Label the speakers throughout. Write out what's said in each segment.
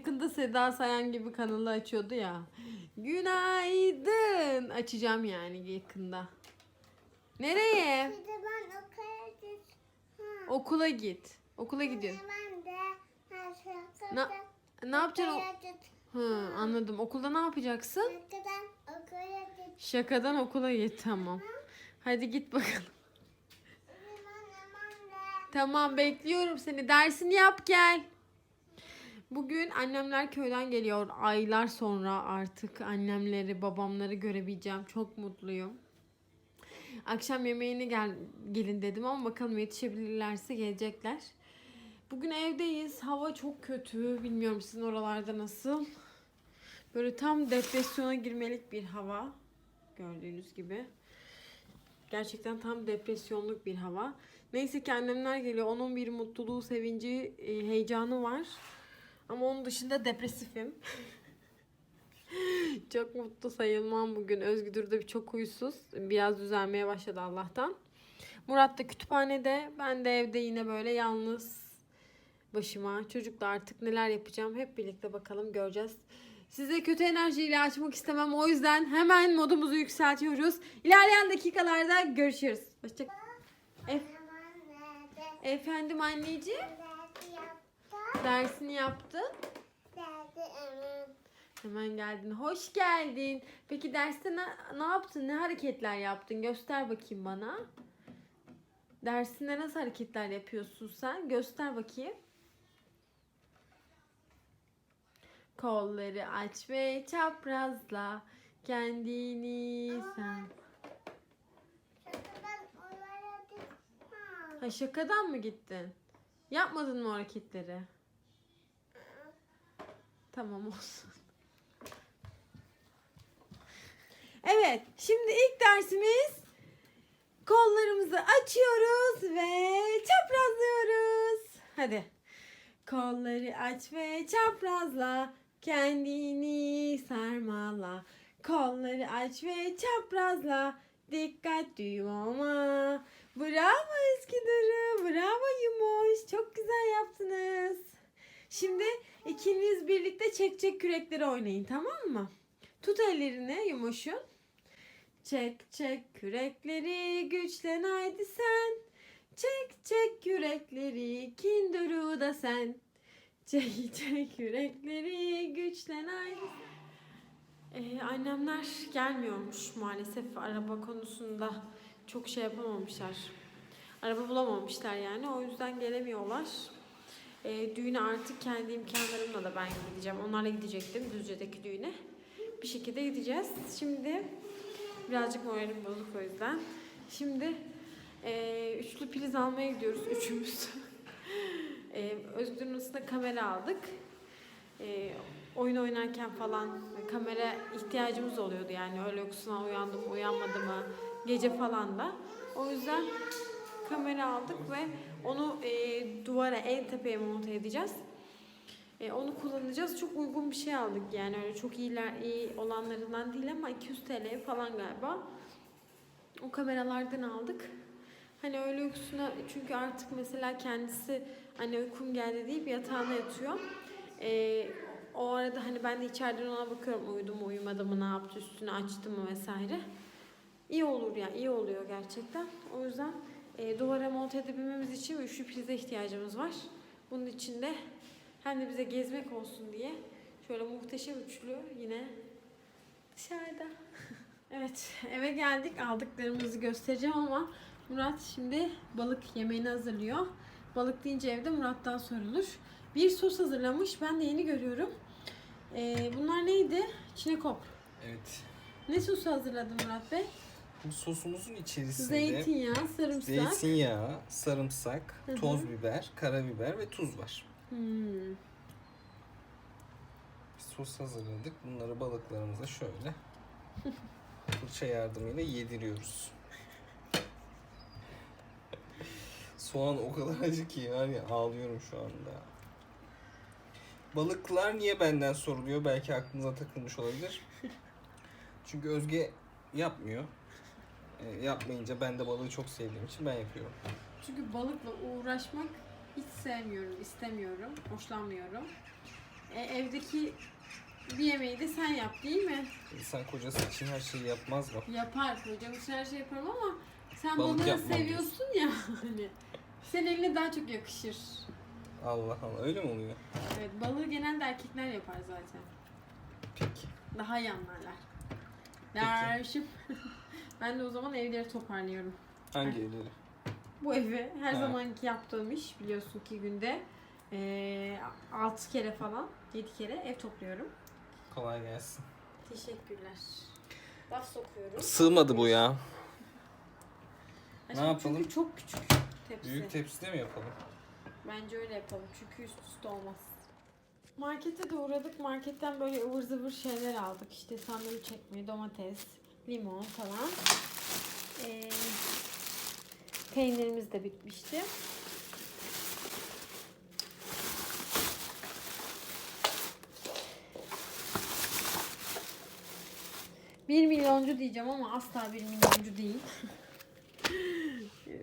Speaker 1: yakında Seda Sayan gibi kanalı açıyordu ya. Günaydın. Açacağım yani yakında. Nereye?
Speaker 2: De ben okula git. Ha.
Speaker 1: Okula git. Okula gidiyorum.
Speaker 2: Ben de ha, şarkıda
Speaker 1: Na- Ne yapacaksın? o-
Speaker 2: okula git.
Speaker 1: Hı, anladım. Okulda ne yapacaksın?
Speaker 2: Şarkıdan okula git.
Speaker 1: Şakadan okula git tamam. Hadi git bakalım.
Speaker 2: Hemen hemen de.
Speaker 1: Tamam bekliyorum seni. Dersini yap gel. Bugün annemler köyden geliyor. Aylar sonra artık annemleri, babamları görebileceğim. Çok mutluyum. Akşam yemeğine gel gelin dedim ama bakalım yetişebilirlerse gelecekler. Bugün evdeyiz. Hava çok kötü. Bilmiyorum sizin oralarda nasıl. Böyle tam depresyona girmelik bir hava. Gördüğünüz gibi. Gerçekten tam depresyonluk bir hava. Neyse ki annemler geliyor. Onun bir mutluluğu, sevinci, e, heyecanı var. Ama onun dışında depresifim. çok mutlu sayılmam bugün. Özgür de çok huysuz. Biraz düzelmeye başladı Allah'tan. Murat da kütüphanede. Ben de evde yine böyle yalnız başıma. Çocukla artık neler yapacağım hep birlikte bakalım göreceğiz. Size kötü enerjiyle açmak istemem. O yüzden hemen modumuzu yükseltiyoruz. İlerleyen dakikalarda görüşürüz. Hoşça Ef-. Efendim anneciğim.
Speaker 2: Dersi yaptı.
Speaker 1: Dersini yaptın.
Speaker 2: Dersi hemen.
Speaker 1: Hemen geldin. Hoş geldin. Peki derste ne, ne yaptın? Ne hareketler yaptın? Göster bakayım bana. Dersinde nasıl hareketler yapıyorsun sen? Göster bakayım. Kolları aç ve çaprazla kendini sen.
Speaker 2: Ha.
Speaker 1: Şakadan mı gittin? Yapmadın mı hareketleri? Tamam olsun. Evet, şimdi ilk dersimiz kollarımızı açıyoruz ve çaprazlıyoruz. Hadi. Kolları aç ve çaprazla kendini sarmala. Kolları aç ve çaprazla dikkat duymama. Bravo Eskidur'u, bravo Yumuş. Çok güzel yaptınız. Şimdi ikiniz birlikte çek çek kürekleri oynayın tamam mı? Tut ellerini Yumuş'un. Çek çek kürekleri güçlen haydi sen. Çek çek kürekleri kinduru da sen. Çek çek kürekleri güçlen haydi ee, annemler gelmiyormuş maalesef araba konusunda çok şey yapamamışlar. Araba bulamamışlar yani o yüzden gelemiyorlar. Ee, düğüne artık kendi imkanlarımla da ben gideceğim. Onlarla gidecektim Düzce'deki düğüne. Bir şekilde gideceğiz. Şimdi birazcık moralim bozuk o yüzden. Şimdi e, üçlü priz almaya gidiyoruz üçümüz. e, Özgür'ün odasında kamera aldık. E, oyun oynarken falan kamera ihtiyacımız oluyordu yani öyle uykusuna uyandım uyanmadı mı gece falan da. O yüzden kamera aldık ve onu e, duvara en tepeye monte edeceğiz. E, onu kullanacağız. Çok uygun bir şey aldık yani öyle çok iyiler iyi olanlarından değil ama 200 TL falan galiba. O kameralardan aldık. Hani öyle uykusuna çünkü artık mesela kendisi hani uykum geldi deyip yatağına yatıyor. E, o arada hani ben de içeriden ona bakıyorum uyudu mu uyumadı mı ne yaptı üstünü açtı mı vesaire. İyi olur yani iyi oluyor gerçekten. O yüzden e, duvara monte edebilmemiz için üçlü prize ihtiyacımız var. Bunun için de hem de bize gezmek olsun diye şöyle muhteşem üçlü yine dışarıda. evet eve geldik aldıklarımızı göstereceğim ama Murat şimdi balık yemeğini hazırlıyor. Balık deyince evde Murat'tan sorulur. Bir sos hazırlamış. Ben de yeni görüyorum. Ee, bunlar neydi? Çinekop.
Speaker 3: Evet.
Speaker 1: Ne sosu hazırladın Murat Bey?
Speaker 3: Bu sosumuzun içerisinde
Speaker 1: Zeytinyağı, sarımsak.
Speaker 3: zeytinyağı, sarımsak,
Speaker 1: Hı hı.
Speaker 3: toz biber, karabiber ve tuz var.
Speaker 1: Hmm.
Speaker 3: Bir sos hazırladık. Bunları balıklarımıza şöyle fırça yardımıyla yediriyoruz. Soğan o kadar acı ki yani ağlıyorum şu anda. Balıklar niye benden soruluyor? Belki aklınıza takılmış olabilir. Çünkü Özge yapmıyor. E, yapmayınca ben de balığı çok sevdiğim için ben yapıyorum.
Speaker 1: Çünkü balıkla uğraşmak hiç sevmiyorum, istemiyorum, hoşlanmıyorum. E, evdeki bir yemeği de sen yap değil mi?
Speaker 3: İnsan kocası için her şeyi yapmaz mı?
Speaker 1: Yapar. Hocam için her şey yaparım ama sen
Speaker 3: Balık
Speaker 1: balığı
Speaker 3: yapmam
Speaker 1: seviyorsun ya. Hani senin eline daha çok yakışır.
Speaker 3: Allah Allah öyle mi oluyor?
Speaker 1: Evet balığı genelde erkekler yapar zaten.
Speaker 3: Peki.
Speaker 1: Daha iyi anlarlar. Derşim. ben de o zaman evleri toparlıyorum.
Speaker 3: Hangi evleri?
Speaker 1: Bu evi her
Speaker 3: Ha.
Speaker 1: zamanki yaptığım iş biliyorsun ki günde eee 6 kere falan 7 kere ev topluyorum.
Speaker 3: Kolay gelsin.
Speaker 1: Teşekkürler. Laf sokuyorum.
Speaker 3: Sığmadı bu ya. Ne yapalım?
Speaker 1: Çünkü çok küçük tepsi.
Speaker 3: Büyük tepside mi yapalım?
Speaker 1: Bence öyle yapalım çünkü üst üste olmaz. Markete de uğradık. Marketten böyle ıvır zıvır şeyler aldık. İşte sandviç ekmeği, domates, limon falan. Ee, peynirimiz de bitmişti. Bir milyoncu diyeceğim ama asla bir milyoncu değil.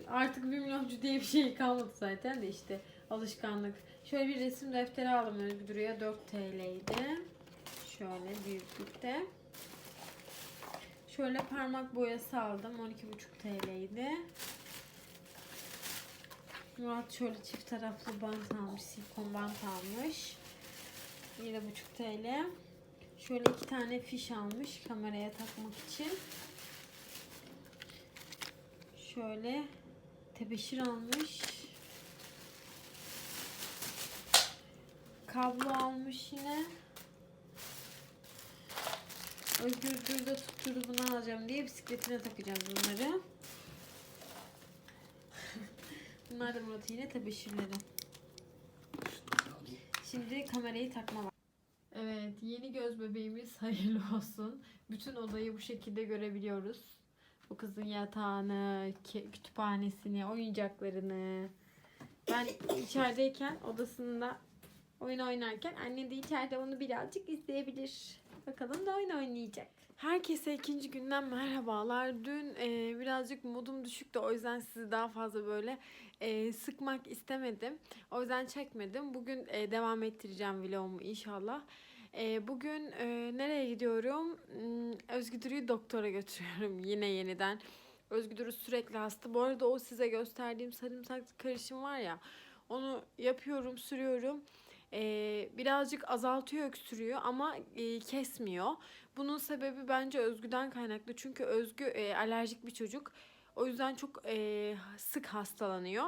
Speaker 1: Artık bir milyoncu diye bir şey kalmadı zaten de işte alışkanlık. Şöyle bir resim defteri aldım Özgür Duru'ya 4 TL'ydi. Şöyle büyüklükte. Şöyle parmak boyası aldım 12,5 TL'ydi. Murat şöyle çift taraflı bant almış, silikon bant almış. 7,5 TL. Şöyle iki tane fiş almış kameraya takmak için. Şöyle tebeşir almış. Kablo almış yine. Özgür Dur'da tutturdu bunu alacağım diye bisikletine takacağız bunları. Bunlar da Murat'ın yine tebeşirleri. Şimdi kamerayı takma var. Evet, yeni göz bebeğimiz hayırlı olsun. Bütün odayı bu şekilde görebiliyoruz. Bu kızın yatağını, kütüphanesini, oyuncaklarını. Ben içerideyken odasında oyun oynarken anne de içeride onu birazcık izleyebilir. Bakalım da oyun oynayacak. Herkese ikinci günden merhabalar. Dün e, birazcık modum düşüktü. O yüzden sizi daha fazla böyle e, sıkmak istemedim. O yüzden çekmedim. Bugün e, devam ettireceğim vlogumu inşallah. E, bugün e, nereye gidiyorum? Hmm, Özgü Duru'yu doktora götürüyorum yine yeniden. Özgü Duru sürekli hasta. Bu arada o size gösterdiğim sarımsak karışım var ya. Onu yapıyorum, sürüyorum. E, birazcık azaltıyor öksürüyor ama e, kesmiyor. Bunun sebebi bence Özgü'den kaynaklı. Çünkü Özgü e, alerjik bir çocuk. O yüzden çok e, sık hastalanıyor.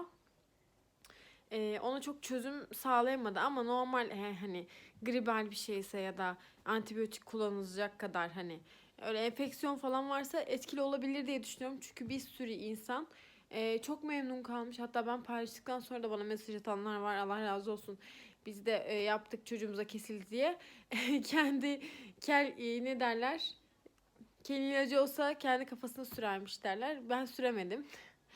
Speaker 1: E, ona çok çözüm sağlayamadı ama normal e, hani gribal bir şeyse ya da antibiyotik kullanılacak kadar hani öyle enfeksiyon falan varsa etkili olabilir diye düşünüyorum. Çünkü bir sürü insan e, çok memnun kalmış. Hatta ben paylaştıktan sonra da bana mesaj atanlar var. Allah razı olsun. Biz de e, yaptık çocuğumuza kesildi diye. Kendi kel e, ne derler? Kel ilacı olsa kendi kafasına sürermiş derler. Ben süremedim.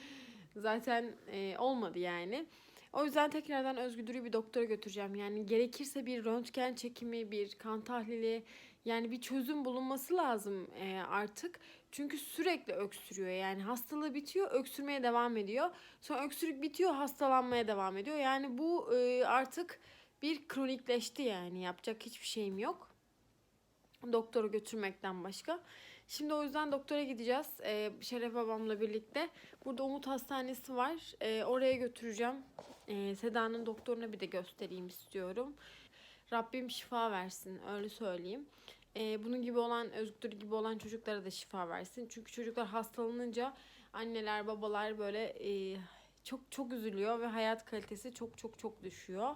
Speaker 1: Zaten e, olmadı yani. O yüzden tekrardan Özgür Duru'yu bir doktora götüreceğim. Yani gerekirse bir röntgen çekimi, bir kan tahlili yani bir çözüm bulunması lazım e, artık. Çünkü sürekli öksürüyor. Yani hastalığı bitiyor, öksürmeye devam ediyor. Sonra öksürük bitiyor, hastalanmaya devam ediyor. Yani bu e, artık bir kronikleşti yani. Yapacak hiçbir şeyim yok. Doktora götürmekten başka. Şimdi o yüzden doktora gideceğiz. Ee, Şeref babamla birlikte. Burada Umut Hastanesi var. Ee, oraya götüreceğim. Ee, Seda'nın doktoruna bir de göstereyim istiyorum. Rabbim şifa versin. Öyle söyleyeyim. Ee, bunun gibi olan, Özgür gibi olan çocuklara da şifa versin. Çünkü çocuklar hastalanınca anneler, babalar böyle e, çok çok üzülüyor ve hayat kalitesi çok çok çok düşüyor.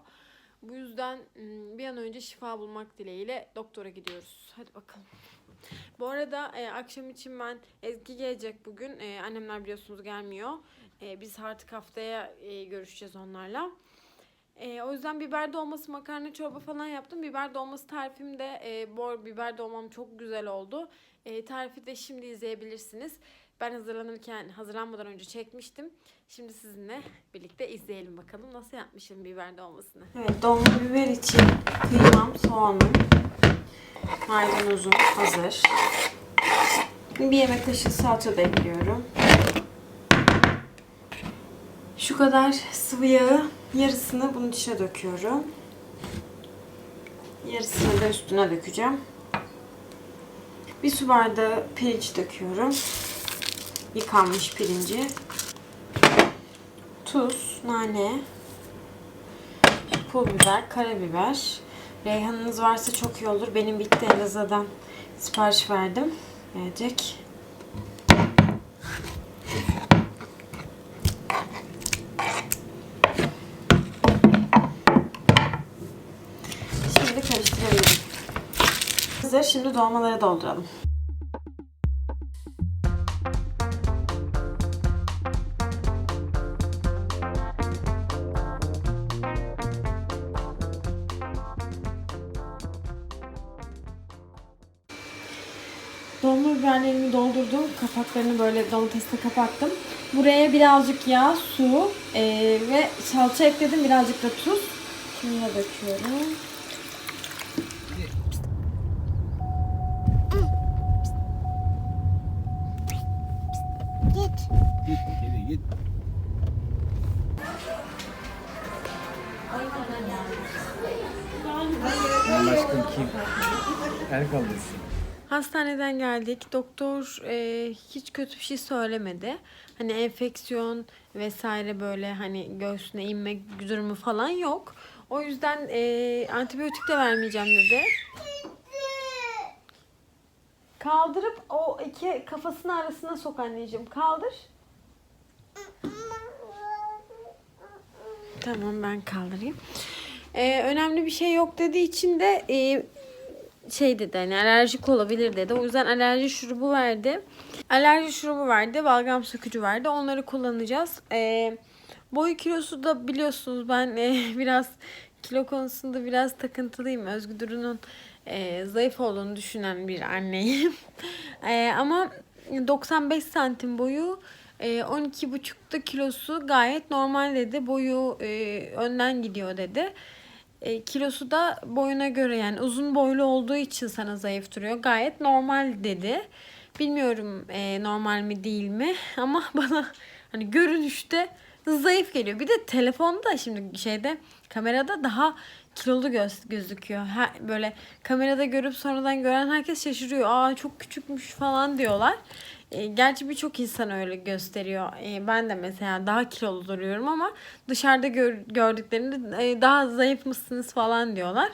Speaker 1: Bu yüzden m, bir an önce şifa bulmak dileğiyle doktora gidiyoruz. Hadi bakalım. Bu arada e, akşam için ben Ezgi gelecek bugün. E, annemler biliyorsunuz gelmiyor. E, biz artık haftaya e, görüşeceğiz onlarla. E, o yüzden biber dolması, makarna çorba falan yaptım. Biber dolması tarifim de e, bor biber dolmam çok güzel oldu. E, tarifi de şimdi izleyebilirsiniz. Ben hazırlanırken, hazırlanmadan önce çekmiştim. Şimdi sizinle birlikte izleyelim bakalım nasıl yapmışım biber dolmasını. Evet, dolma biber için kıymam, soğanım, maydanozum hazır. Bir yemek kaşığı salça da. Şu kadar sıvı yağı yarısını bunun içine döküyorum. Yarısını da üstüne dökeceğim. Bir su bardağı pirinç döküyorum. Yıkanmış pirinci. Tuz, nane, pul biber, karabiber. Reyhanınız varsa çok iyi olur. Benim bitti Elazığ'dan sipariş verdim. Gelecek. Şimdi karıştırabilirim. Hazır. Şimdi dolmaları dolduralım. Dolma biberlerimi doldurdum. Kapaklarını böyle domatesle kapattım. Buraya birazcık yağ, su eee, ve salça ekledim. Birazcık da tuz. Da döküyorum.
Speaker 3: Aşkım kim? El kaldırsın.
Speaker 1: Hastaneden geldik. Doktor e, hiç kötü bir şey söylemedi. Hani enfeksiyon vesaire böyle hani göğsüne inme durumu falan yok. O yüzden e, antibiyotik de vermeyeceğim dedi. Kaldırıp o iki kafasını arasına sok anneciğim. Kaldır. Tamam ben kaldırayım. Ee, önemli bir şey yok dediği için de e, şey dedi hani alerjik olabilir dedi. O yüzden alerji şurubu verdi. Alerji şurubu verdi. Balgam sökücü verdi. Onları kullanacağız. Ee, boy kilosu da biliyorsunuz ben e, biraz kilo konusunda biraz takıntılıyım. Özgü Duru'nun e, zayıf olduğunu düşünen bir anneyim. E, ama 95 santim boyu e, 12,5'da kilosu gayet normal dedi. Boyu e, önden gidiyor dedi. E, kilosu da boyuna göre yani uzun boylu olduğu için sana zayıf duruyor. Gayet normal dedi. Bilmiyorum e, normal mi değil mi ama bana hani görünüşte zayıf geliyor. Bir de telefonda şimdi şeyde kamerada daha kilolu göz, gözüküyor. Ha, böyle kamerada görüp sonradan gören herkes şaşırıyor. Aa çok küçükmüş falan diyorlar. E, gerçi birçok insan öyle gösteriyor. E, ben de mesela daha kilolu duruyorum ama dışarıda gör, gördüklerinde e, daha zayıf mısınız falan diyorlar.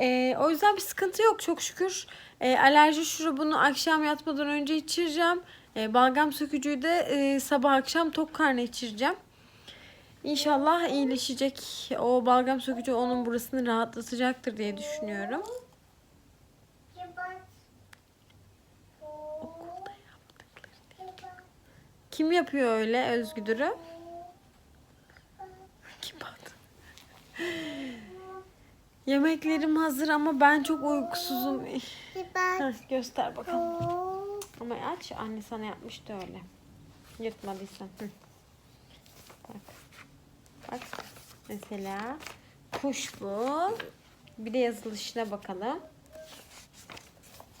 Speaker 1: E, o yüzden bir sıkıntı yok çok şükür. Alerji şurubunu akşam yatmadan önce içireceğim. Balgam sökücüyü de sabah akşam tok karnı içireceğim. İnşallah iyileşecek. O balgam sökücü onun burasını rahatlatacaktır diye düşünüyorum. Kim yapıyor öyle Özgüdür'ü? Kim baktı? Yemeklerim hazır ama ben çok uykusuzum. Heh, göster bakalım. Ama aç anne sana yapmıştı öyle. Yırtmadıysan. Hı. Bak. Bak. Mesela kuş bu. Bir de yazılışına bakalım.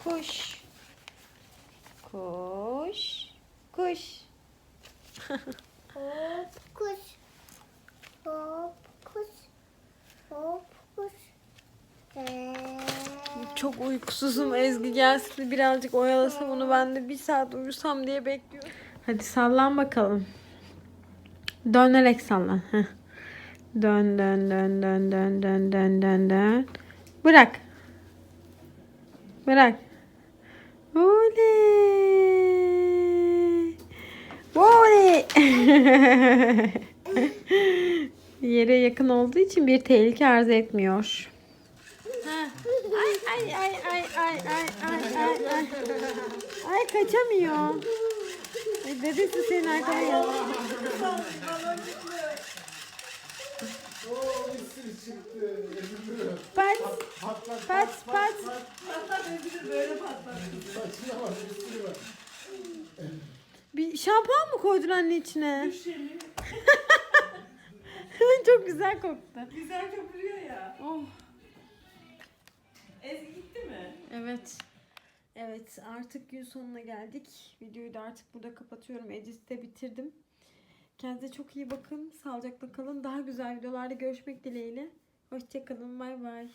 Speaker 1: Kuş. Kuş. Kuş.
Speaker 2: Hop kuş. Hop kuş. Hop kuş. Ee,
Speaker 1: Çok uykusuzum Ezgi gelsin birazcık oyalasam onu ben de bir saat uyusam diye bekliyorum. Hadi sallan bakalım. Dönerek sallan. Heh. Dön dön dön dön dön dön dön dön dön. Bırak. Bırak. Oley. Oley. Yere yakın olduğu için bir tehlike arz etmiyor. Ay ay ay ay ay ay ay ay ay. Ay kaçamıyor. Ay dedesi senin arkana gel. Pat pat pat. Bir şampuan mı koydun anne içine? Çok güzel koktu.
Speaker 4: Güzel köpürüyor ya.
Speaker 1: Oh.
Speaker 4: Ezgi gitti mi?
Speaker 1: Evet. Evet artık gün sonuna geldik. Videoyu da artık burada kapatıyorum. Edit'i de bitirdim. Kendinize çok iyi bakın. Sağlıcakla kalın. Daha güzel videolarda görüşmek dileğiyle. Hoşçakalın. Bay bay.